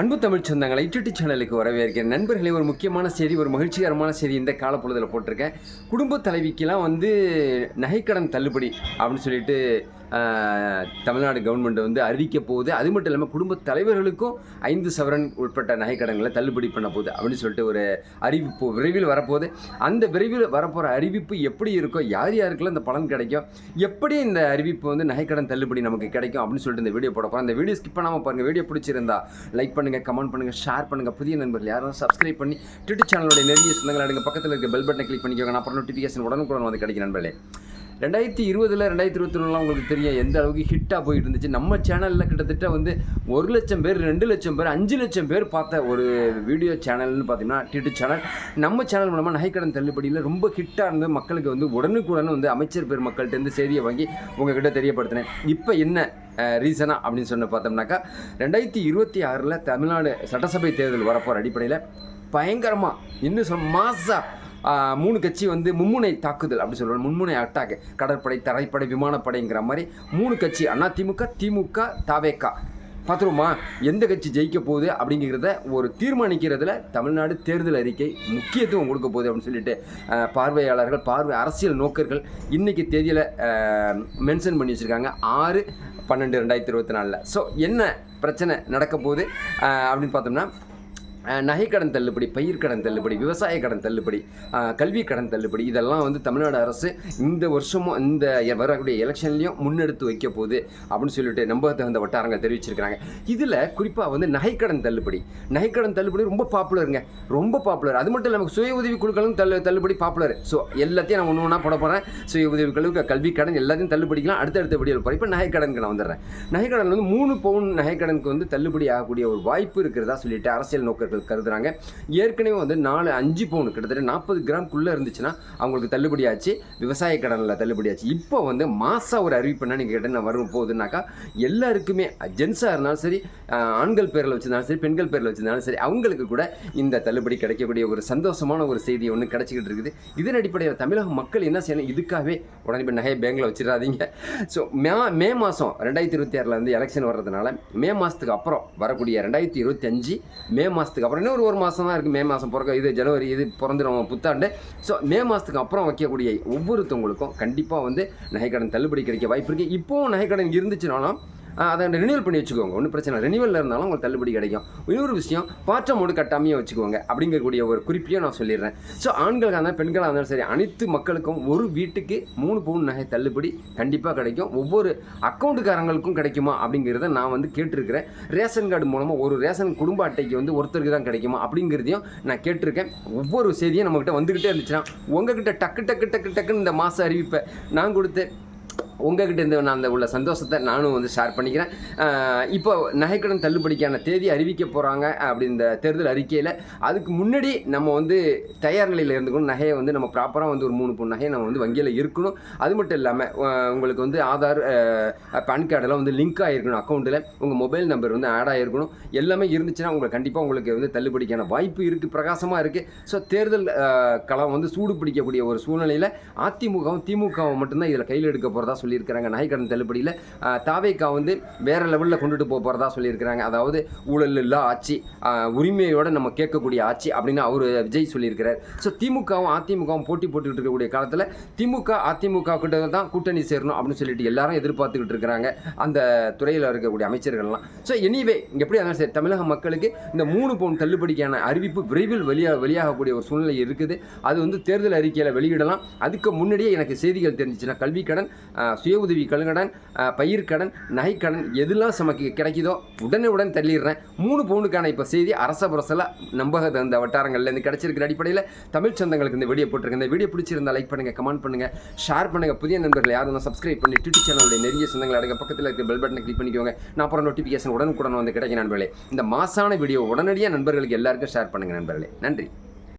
அன்பு தமிழ் சொந்தங்களை யூடியூப் சேனலுக்கு வரவேற்கிறேன். நண்பர்களே ஒரு முக்கியமான செய்தி ஒரு மகிழ்ச்சிகரமான செய்தி இந்த காலப்பொழுதில் போட்டிருக்கேன். குடும்ப தலைவிக்கெலாம் வந்து நகைக்கடன் தள்ளுபடி அப்படின்னு சொல்லிட்டு தமிழ்நாடு கவர்மெண்ட் வந்து அறிவிக்க போகுது. அது மட்டும் இல்லாமல் குடும்ப தலைவர்களுக்கும் ஐந்து சவரன் உட்பட்ட நகைக்கடன்களை தள்ளுபடி பண்ண போகுது அப்படின்னு சொல்லிட்டு ஒரு அறிவிப்பு விரைவில் வரப்போகுது. அந்த விரைவில் வரப்போகிற அறிவிப்பு எப்படி இருக்கோ யார் யாருக்கெல்லாம் இந்த பலன் கிடைக்கும் எப்படி இந்த அறிவிப்பு வந்து நகைக்கடன் தள்ளுபடி நமக்கு கிடைக்கும் அப்படின்னு சொல்லிட்டு இந்த வீடியோ போட போகிறோம் அந்த வீடியோ ஸ்கிப் பண்ணாமல் பாருங்கள் வீடியோ பிடிச்சிருந்தா லைக் பண்ணுங்கள் கமெண்ட் பண்ணுங்கள் ஷேர் பண்ணுங்கள் புதிய நண்பர்கள் யாரும் சப்ஸ்கிரைப் பண்ணி ட்விட்டர் சேனலோட நெருங்கிய சொந்தங்கள் அடுங்க. பக்கத்தில் இருக்க பெல் பட்டனை கிளிக் பண்ணிக்கோங்க. அப்புறம் நோட்டிஃபிகேஷன் உடனுக்குடன் வந்து கிடைக்கும் நண்பர்களே. ரெண்டாயிரத்தி இருபதில் ரெண்டாயிரத்தி இருபத்தி ஒன்றுலாம் உங்களுக்கு தெரியும் எந்த அளவுக்கு ஹிட்டாக போயிட்டு இருந்துச்சு நம்ம சேனலில் கிட்டத்தட்ட வந்து ஒரு லட்சம் பேர் ரெண்டு லட்சம் பேர் அஞ்சு லட்சம் பேர் பார்த்த ஒரு வீடியோ சேனல்னு பார்த்தீங்கன்னா டிடி சேனல் நம்ம சேனல் மூலமாக நகைக்கடன் தள்ளுபடியில் ரொம்ப ஹிட்டாக இருந்து மக்களுக்கு வந்து உடனுக்குடன் வந்து அமைச்சர் பெருமக்கள்கிட்ட செய்தியை வாங்கி உங்ககிட்ட தெரியப்படுத்தினேன். இப்போ என்ன ரீசனா அப்படின்னு சொன்ன பார்த்தோம்னாக்கா ரெண்டாயிரத்தி இருபத்தி ஆறில் தமிழ்நாடு சட்டசபை தேர்தல் வரப்போகிற அடிப்படையில் பயங்கரமாக இன்னும் சொல் மாசாக மூணு கட்சி வந்து மும்முனை தாக்குதல் அப்படி சொல்லுவாங்க. மும்முனை அட்டாக் கடற்படை தரைப்படை விமானப்படைங்கிற மாதிரி மூணு கட்சி அண்ணா திமுக திமுக தாவேக்கா. பார்த்துருமா எந்த கட்சி ஜெயிக்க போகுது அப்படிங்கிறத ஒரு தீர்மானிக்கிறதுல தமிழ்நாடு தேர்தல் அறிக்கை முக்கியத்துவம் கொடுக்க போகுது அப்படின்னு சொல்லிட்டு பார்வையாளர்கள் பார்வை அரசியல் நோக்கர்கள் இன்றைக்கி தேதியில் மென்ஷன் பண்ணி வச்சுருக்காங்க. ஆறு பன்னெண்டு ரெண்டாயிரத்தி இருபத்தி நாலில். ஸோ என்ன பிரச்சனை நடக்க போகுது அப்படின்னு பார்த்தோம்னா நகைக்கடன் தள்ளுபடி பயிர்க்கடன் தள்ளுபடி விவசாய கடன் தள்ளுபடி கல்வி கடன் தள்ளுபடி இதெல்லாம் வந்து தமிழ்நாடு அரசு இந்த வருஷமும் இந்த வரக்கூடிய எலெக்ஷன்லையும் முன்னெடுத்து வைக்க போகுது அப்படின்னு சொல்லிட்டு நம்ப தகுந்த வட்டாரங்கள் தெரிவிச்சிருக்கிறாங்க. இதில் குறிப்பாக வந்து நகைக்கடன் தள்ளுபடி. நகைக்கடன் தள்ளுபடி ரொம்ப பாப்புலருங்க ரொம்ப பாப்புலர் அது மட்டும் இல்லாமல் சுய உதவி குழுக்களும் தள்ளு தள்ளுபடி பாப்புலர் ஸோ எல்லாத்தையும் நான் ஒன்று ஒன்றா போட போகிறேன் சுய உதவி குழு கல்வி கடன் எல்லாத்தையும் தள்ளுபடிக்கலாம். அடுத்தடுத்த வீடியோவில் போகிறேன் இப்போ நகைக்கடனுக்கு நான் வந்துடுறேன். நகைக்கடன் வந்து மூணு பவுன் நகைக்கடனுக்கு வந்து தள்ளுபடி ஆகக்கூடிய ஒரு வாய்ப்பு இருக்கிறதா சொல்லிட்டு அரசியல் நோக்கர்கள் கருதுறாங்க. ஏற்கனவே வந்து நாலு அஞ்சு பவுன் கிட்டத்தட்ட நாற்பது கிராம்குள்ளே இருந்துச்சுன்னா அவங்களுக்கு தள்ளுபடி ஆச்சு விவசாய கடனில் தள்ளுபடி ஆச்சு இப்போ வந்து மாதம் ஒரு அறிவிப்பு என்ன நீங்கள் கேட்டால் வரும் போகுதுனாக்கா எல்லாருக்குமே ஜென்ஸாக இருந்தாலும் சரி ஆண்கள் பேரில் வச்சிருந்தாலும் சரி பெண்கள் பேரில் வச்சிருந்தாலும் சரி அவங்களுக்கு கூட இந்த தள்ளுபடி கிடைக்கக்கூடிய ஒரு சந்தோஷமான ஒரு செய்தி ஒன்று கிடைச்சிக்கிட்டு இருக்குது. இதன் அடிப்படையில் தமிழக மக்கள் என்ன செய்யணும்? இதுக்காகவே உடனே இப்போ நகையை பேங்கில் வச்சிடாதீங்க ஸோ மே மே மாதம் ரெண்டாயிரத்தி இருபத்தி ஆறில் வந்து எலெக்ஷன் வர்றதுனால மே மாதத்துக்கு அப்புறம் வரக்கூடிய ரெண்டாயிரத்தி இருபத்தி அஞ்சு மே மாதத்துக்கு அப்புறம் இன்னும் ஒரு ஒரு மாதம் தான் இருக்குது மே மாதம் பிறக்க இது ஜனவரி இது பிறந்துடும் புத்தாண்டு. ஸோ மே மாதத்துக்கு அப்புறம் வைக்கக்கூடிய ஒவ்வொருத்தவங்களுக்கும் கண்டிப்பாக வந்து நகைக்கடன் தள்ளுபடி கிடைக்க வாய்ப்பு இருக்குது இப்போவும் நகைக்கடன் இருந்துச்சுனாலும் அதை ரினியூவல் பண்ணி வச்சுக்கோங்க. ஒன்றும் பிரச்சனை ரினியூவலில் இருந்தாலும் உங்களுக்கு தள்ளுபடி கிடைக்கும். இன்னொரு விஷயம் பாற்ற மோடு கட்டாமையே வச்சுக்கோங்க அப்படிங்கக்கூடிய ஒரு குறிப்பையும் நான் சொல்லிடுறேன். ஸோ ஆண்களாக இருந்தாலும் பெண்களாக இருந்தாலும் சரி அனைத்து மக்களுக்கும் ஒரு வீட்டுக்கு மூணு பவுன் நகை தள்ளுபடி கண்டிப்பாக கிடைக்கும். ஒவ்வொரு அக்கௌண்ட்டுக்காரங்களுக்கும் கிடைக்குமா அப்படிங்கிறத நான் வந்து கேட்டிருக்கிறேன். ரேஷன் கார்டு மூலமாக ஒரு ரேஷன் குடும்ப அட்டைக்கு வந்து ஒருத்தருக்கு தான் கிடைக்குமா அப்படிங்கிறதையும் நான் கேட்டிருக்கேன். ஒவ்வொரு செய்தியும் நம்மக்கிட்ட வந்துக்கிட்டே இருந்துச்சுன்னா உங்ககிட்ட டக்கு டக்கு டக்கு டக்குன்னு இந்த மாத அறிவிப்பை நான் கொடுத்து உங்ககிட்ட இருந்து நான் அந்த உள்ள சந்தோஷத்தை நானும் வந்து ஷேர் பண்ணிக்கிறேன். இப்போ நகைக்கடன் தள்ளுபடிக்கான தேதி அறிவிக்க போகிறாங்க அப்படி இந்த தேர்தல் அறிக்கையில். அதுக்கு முன்னாடி நம்ம வந்து தயார் நிலையில் இருந்துக்கணும். நகையை வந்து நம்ம ப்ராப்பராக வந்து ஒரு மூணு பொண்ணு நகையை நம்ம வந்து வங்கியில் இருக்கணும். அது மட்டும் இல்லாமல் உங்களுக்கு வந்து ஆதார் பேன் கார்டெல்லாம் வந்து லிங்க் ஆகிருக்கணும் அக்கௌண்ட்டில் உங்கள் மொபைல் நம்பர் வந்து ஆட் ஆகிருக்கணும் எல்லாமே இருந்துச்சுன்னா உங்களுக்கு கண்டிப்பாக உங்களுக்கு வந்து தள்ளுபடிக்கான வாய்ப்பு இருக்குது பிரகாசமாக இருக்குது ஸோ தேர்தல் களம் வந்து சூடு பிடிக்கக்கூடிய ஒரு சூழ்நிலையில் அதிமுகவும் திமுகவும் மட்டும்தான் இதில் கையில் எடுக்க போகிறதா சொல்லியிருக்கிறாங்க. நகைக்கடன் தள்ளுபடியில் தாவேக்கா வந்து வேறு லெவலில் கொண்டுட்டு போக போகிறதா சொல்லியிருக்கிறாங்க. அதாவது ஊழல் இல்லா ஆட்சி உரிமையோடு நம்ம கேட்கக்கூடிய ஆட்சி அப்படின்னு அவர் விஜய் சொல்லியிருக்கிறார். ஸோ திமுகவும் அதிமுகவும் போட்டி போட்டுக்கிட்டு இருக்கக்கூடிய காலத்தில் திமுக அதிமுக கிட்ட தான் கூட்டணி சேரணும் அப்படின்னு சொல்லிட்டு எல்லாரும் எதிர்பார்த்துக்கிட்டு இருக்கிறாங்க. அந்த துறையில் இருக்கக்கூடிய அமைச்சர்கள்லாம். ஸோ எனிவே எப்படி இருந்தாலும் சரி தமிழக மக்களுக்கு இந்த மூணு பவுன் தள்ளுபடிக்கான அறிவிப்பு விரைவில் வெளியாக வெளியாகக்கூடிய ஒரு சூழ்நிலை இருக்குது. அது வந்து தேர்தல் அறிக்கையில் வெளியிடலாம். அதுக்கு முன்னாடியே எனக்கு செய்திகள் தெரிஞ்சிச்சுன்னா கல்வி கடன் சுய உதவி கடன் பயிர்க்கடன் நகைக்கடன் எதெல்லாம் நமக்கு கிடைக்குதோ உடனே உடன் தள்ளிடுறேன். மூணு பவுனுக்கான இப்போ செய்தி அரச புரசல நம்பக தகுந்த வட்டாரங்கள்லேருந்து கிடைச்சிருக்கிற அடிப்படையில் தமிழ் சொந்தங்களுக்கு இந்த வீடியோ போட்டிருக்கேன். இந்த வீடியோ பிடிச்சிருந்தா லைக் பண்ணுங்கள் கமெண்ட் பண்ணுங்கள் ஷேர் பண்ணுங்கள் புதிய நண்பர்கள் யாரும் சப்ஸ்கிரைப் பண்ணி ட்விட்டர் சேனலுடைய நெருங்கிய சொந்தங்கள் அடங்க பக்கத்தில் இருக்க பெல் பட்டனை கிளிக் பண்ணிக்கோங்க. நான் அப்புறம் நோட்டிஃபிகேஷன் உடனுக்குடன் வந்து கிடைக்கும் நண்பர்களே. இந்த மாசான வீடியோ உடனடியாக நண்பர்களுக்கு எல்லாருக்கும் ஷேர் பண்ணுங்க நண்பர்களே. நன்றி.